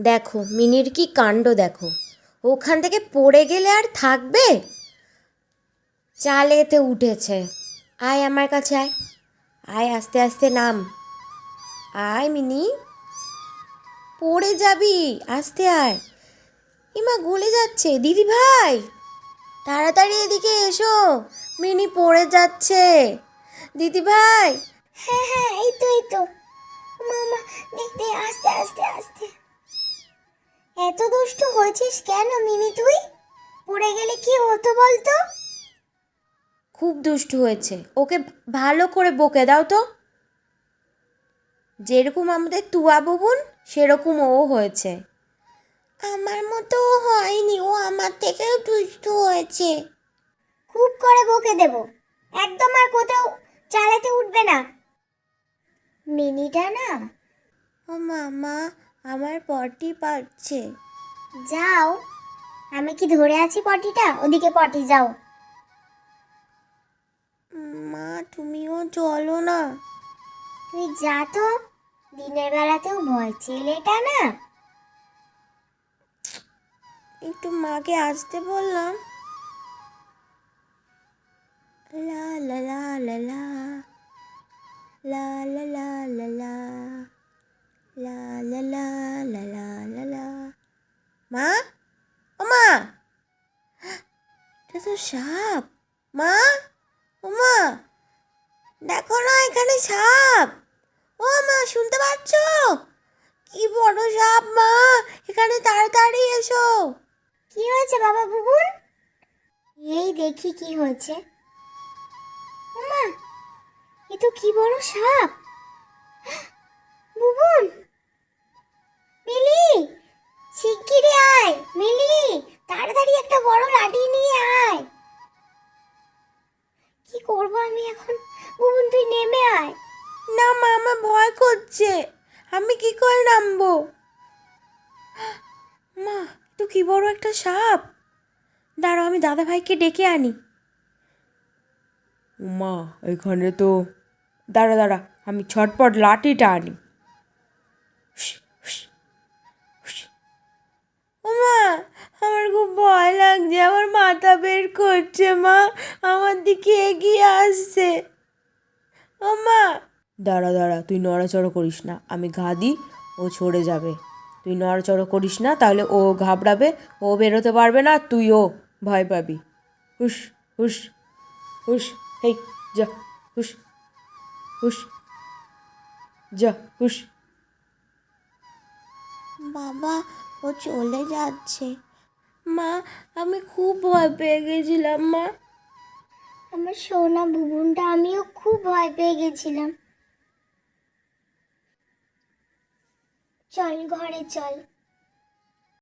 দেখো, মিনির কি কাণ্ড দেখো। ওখান থেকে পড়ে গেলে আর থাকবে? চালেতে উঠেছে। আয় আমার কাছে আয়। আয়, আস্তে আস্তে নাম। আয়, মিনি। পড়ে যাবি। আস্তে আয়। ইমা, গলে যাচ্ছে। দিদি ভাই, তাড়াতাড়ি এদিকে এসো। মিনি পড়ে যাচ্ছে। দিদি ভাই। হ্যাঁ হ্যাঁ এই তো এই তো। মামা, দেখতে, আস্তে আস্তে আস্তে। এত দুষ্ট হয়েছিস কেন মিনি তুই? পড়ে গেলে কি হতো বলতো? খুব দুষ্টু হয়েছে। ওকে ভালো করে বকে দাও তো। যেরকম আমাদের তুয়া বুবুন সেরকম ও হয়েছে। আমার মতো হয়নি ও আমার থেকেও দুষ্টু হয়েছে। খুব করে বকে দেব। একদম আর কোথাও চালাতে উঠবে না। মিনিটা না ও মামা আমার পটি পাচ্ছে। যাও। আমি কি ধরে আছি পটিটা? ওদিকে পটি যাও। মা তুমিও চলো না। তুই যা তো। দিনের বেলাতেও ভয় ছেলেটা না। একটু মাকে আসতে বললাম। লা লা লা লা লা লা। এটা তো সাপ। মা? ও মা দেখো না এখানে সাপ। ও মা শুনতে পাচ্ছ? কি বড় সাপ মা, এখানে তাড়াতাড়ি এসো। কি হয়েছে বাবা বুবুন? এই দেখি কি হয়েছে। ওমা, এ তো কি বড় সাপ। বুবুন, মিলি, শিগগিরই আয়, মিলি। তাড়াতাড়ি একটা বড় লাঠি নিয়ে আয়। কি করব আমি এখন? বুবুন তুই নেমে আয়। না মা আমার ভয় করছে। আমি কি করে নামবো? মা তো কি বড় একটা সাপ? দাঁড়াও আমি দাদা ভাইকে ডেকে আনি। মা এখানে তো দাঁড়া দাঁড়া আমি ছটপট লাঠিটা আনি। মাথা বের করছে, মা। আমার দিকে এগিয়ে আসছে। ও, মা। দাঁড়া দাঁড়া, তুই নড়াচড়া করিস না। আমি ঘা দিই, ও ছড়ে যাবে। তুই নড়াচড়া করিস না, তাহলে ও ঘাবড়াবে, ও বেরোতে পারবে না, তুইও ভয় পাবি। হুস হুস হুস হেই, যা হুস হুস যা হুস বাবা, ও চলে যাচ্ছে। মা, আমি খুব ভয় পেয়ে গেছিলাম, মা। আমার সোনা বুবুনটা, আমিও খুব ভয় পেয়ে গেছিলাম। চল, ঘরে চল।